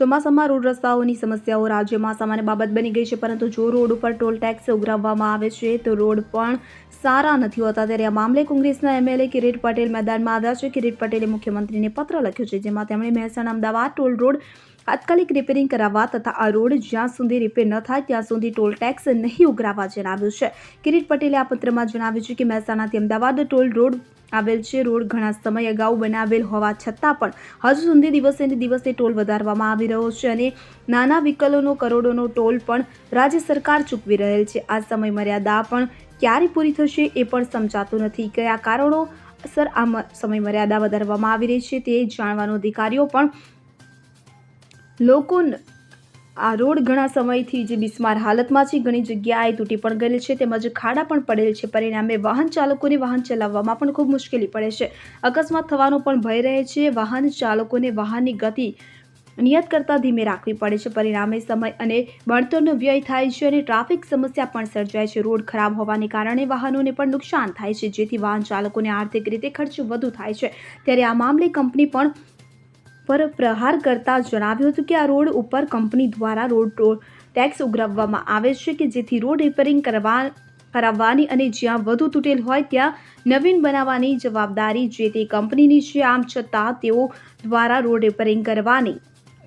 ચોમાસામાં રોડ રસ્તાઓની સમસ્યાઓ રાજ્યમાં સામાન્ય બાબત બની ગઈ છે, પરંતુ જો રોડ ઉપર ટોલ ટેક્સ ઉઘરાવવામાં આવે છે, તો રોડ પણ સારા નથી હોતા. ત્યારે આ મામલે કોંગ્રેસના એમએલએ કિરીટ પટેલ મેદાનમાં આવ્યા છે. કિરીટ પટેલે મુખ્યમંત્રીને પત્ર લખ્યો છે, જેમાં તેમણે મહેસાણા, અમદાવાદ ટોલ રોડ તાત્કાલિક રિપેરિંગ કરાવવા તથા આ રોડ જ્યાં સુધી રિપેર ન થાય, ત્યાં સુધી ટોલ ટેક્સ નહીં ઉઘરાવવા જણાવ્યું છે. કિરીટ પટેલે આ પત્રમાં જણાવ્યું છે કે મહેસાણાથી અમદાવાદ ટોલ રોડ આવેલ છે. રોડ ઘણા સમય અગાઉ બનાવેલ હોવા છતાં પણ હજુ સુધી દિવસે ને દિવસે ટોલ વધારવામાં આવી રહ્યો છે અને નાના વિકલોનો, કરોડોનો ટોલ પણ રાજ્ય સરકાર ચૂકવી રહેલ છે. આ સમય મર્યાદા પણ ક્યારે પૂરી થશે એ પણ સમજાતું નથી. કયા કારણો સર આ સમય મર્યાદા વધારવામાં આવી રહી છે તે જાણવાનો અધિકારીઓ પણ લોકો આ રોડ ઘણા સમયથી જે બિસ્માર હાલતમાં છે, ઘણી જગ્યાએ તૂટી પણ ગયેલ છે, તેમજ ખાડા પણ પડેલ છે. પરિણામે વાહન ચાલકોને વાહન ચલાવવામાં પણ ખૂબ મુશ્કેલી પડે છે. અકસ્માત થવાનો પણ ભય રહે છે. વાહન ચાલકોને વાહનની ગતિ નિયત કરતાં ધીમે રાખવી પડે છે. પરિણામે સમય અને બળતણનો વ્યય થાય છે અને ટ્રાફિક સમસ્યા પણ સર્જાય છે. રોડ ખરાબ હોવાને કારણે વાહનોને પણ નુકસાન થાય છે. જેથી વાહન ચાલકોને આર્થિક રીતે ખર્ચ વધુ થાય છે. ત્યારે આ મામલે કંપની પણ પર પ્રહાર કરતા જણાવ્યું હતું કે આ રોડ ઉપર કંપની દ્વારા રોડ ટોલ ટેક્સ ઉઘરાવવામાં આવે છે કે જેથી રોડ રિપેરિંગ કરવા, કરાવવાની અને જ્યાં વધુ તૂટેલ હોય ત્યાં નવીન બનાવવાની જવાબદારી જે તે કંપનીની છે. આમ છતાં તેઓ દ્વારા રોડ રિપેરિંગ કરવાની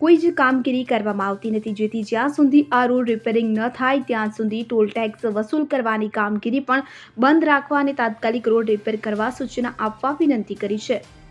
કોઈ જ કામગીરી કરવામાં આવતી નથી. જેથી જ્યાં સુધી આ રોડ રિપેરિંગ ન થાય, ત્યાં સુધી ટોલ ટેક્સ વસૂલ કરવાની કામગીરી પણ બંધ રાખવા અને તાત્કાલિક રોડ રિપેર કરવા સૂચના આપવા વિનંતી કરી છે.